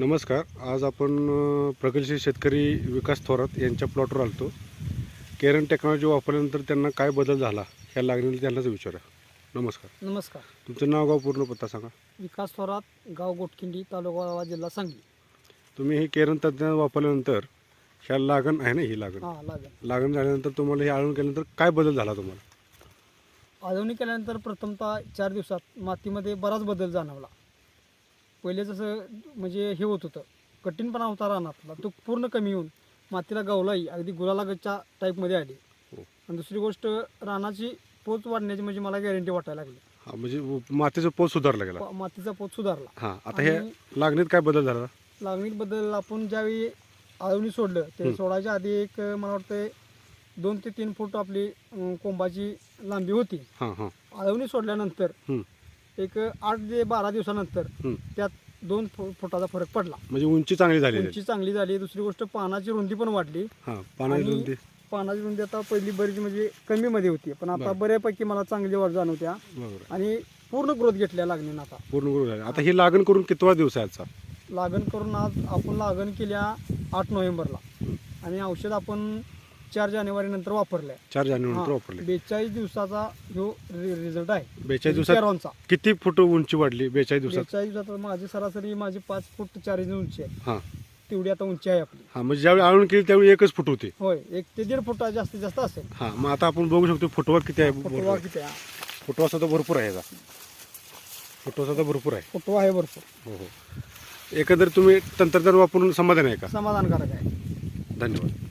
नमस्कार. आज आपण प्रगतशील शेतकरी विकास थोरात यांच्या प्लॉटवर आलतो. केरन टेक्नॉलॉजी वापरल्यानंतर त्यांना काय बदल झाला ह्या लागणीला त्यांनाच विचारा नमस्कार. नमस्कार. तुमचं नाव गाव पूर्ण पत्ता सांगा. विकास थोरात गाव गोटखिंडी तालुका वाळवा, जिल्हा सांगली. तुम्ही हे केरन तंत्रज्ञान वापरल्यानंतर ह्या लागण आहे ना ही लागण? हां लागेल लागण झाल्यानंतर तुम्हाला हे आळून केल्यानंतर काय बदल झाला तुम्हाला? आळवणी केल्यानंतर प्रथमतः चार दिवसात मातीमध्ये बराच बदल जाणवला. पहिले जसं म्हणजे हे होत होतं. कठीणपणा होता रानातला. तो पूर्ण कमी होऊन मातीला गवलाई अगदी गुलालागतच्या टाईपमध्ये आली. हो. आणि दुसरी गोष्ट रानाची पोच वाढण्याची म्हणजे मला गॅरंटी वाटायला लागली. हा म्हणजे मातीचा पोत सुधारला गेला. प- मातीचा पोत सुधारला. हां आता हे आणि- लागणीत काय बदल झाला? लागणीबद्दल आपण ज्यावेळी आळवणी सोडलं ते. सोडायच्या आधी एक मला वाटतं दोन ते तीन फूट आपली अं, कोंबाची लांबी होती. हां हां. आळवणी सोडल्यानंतर. एक आठ ते बारा दिवसानंतर हं. त्यात दोन फु- फुटाचा फरक पडला. म्हणजे उंची चांगली झाली उंची चांगली झाली. दुसरी गोष्ट पानाची रुंदी पण वाढली. हां पाण्याची आणि रुंदी. पानाची रुंदी आता पहिली बरीच म्हणजे कमी मध्ये होती. पण आता बरं. बऱ्यापैकी मला चांगली वाढ जाणवत्या. बरोबर. आहे. आणि पूर्ण ग्रोथ घेतल्या लागणीनं आता. पूर्ण करून झाली. आता ही लागण करून कितवा दिवस आहे आजचा? लागण करून आज आपण लागण केल्या आठ नोव्हेंबरला. आणि औषध आपण चार जानेवारी नंतर वापरलंय. चार जानेवारी नंतर वापरले बेचाळीस दिवसाचा ह्यो रिझल्ट आहे. बेचाळीस दिवसात कॅरॉनचा किती फूट उंची वाढली बेचाळीस दिवसात? बेचाळीस दिवसात माझी सरासरी माझी पाच फूट चार इंच उंची आहे. हां. तेवढी आता उंची आहे आपली. हां म्हणजे ज्यावेळी आळून केली त्यावेळी एकच फूट होती. होय एक ते दीड फूट जास्तीत जास्त असेल. हां मग आता आपण बघू शकतो फुटवा किती आहे फुटवा. किती आहे. फुटवा सुद्धा भरपूर आहे याचा. फुटवा सुद्धा भरपूर आहे. फुटवा आहे भरपूर. हो हो. एकंदर तुम्ही तंत्रज्ञान वापरून समाधान आहे का? समाधानकारक आहे. धन्यवाद.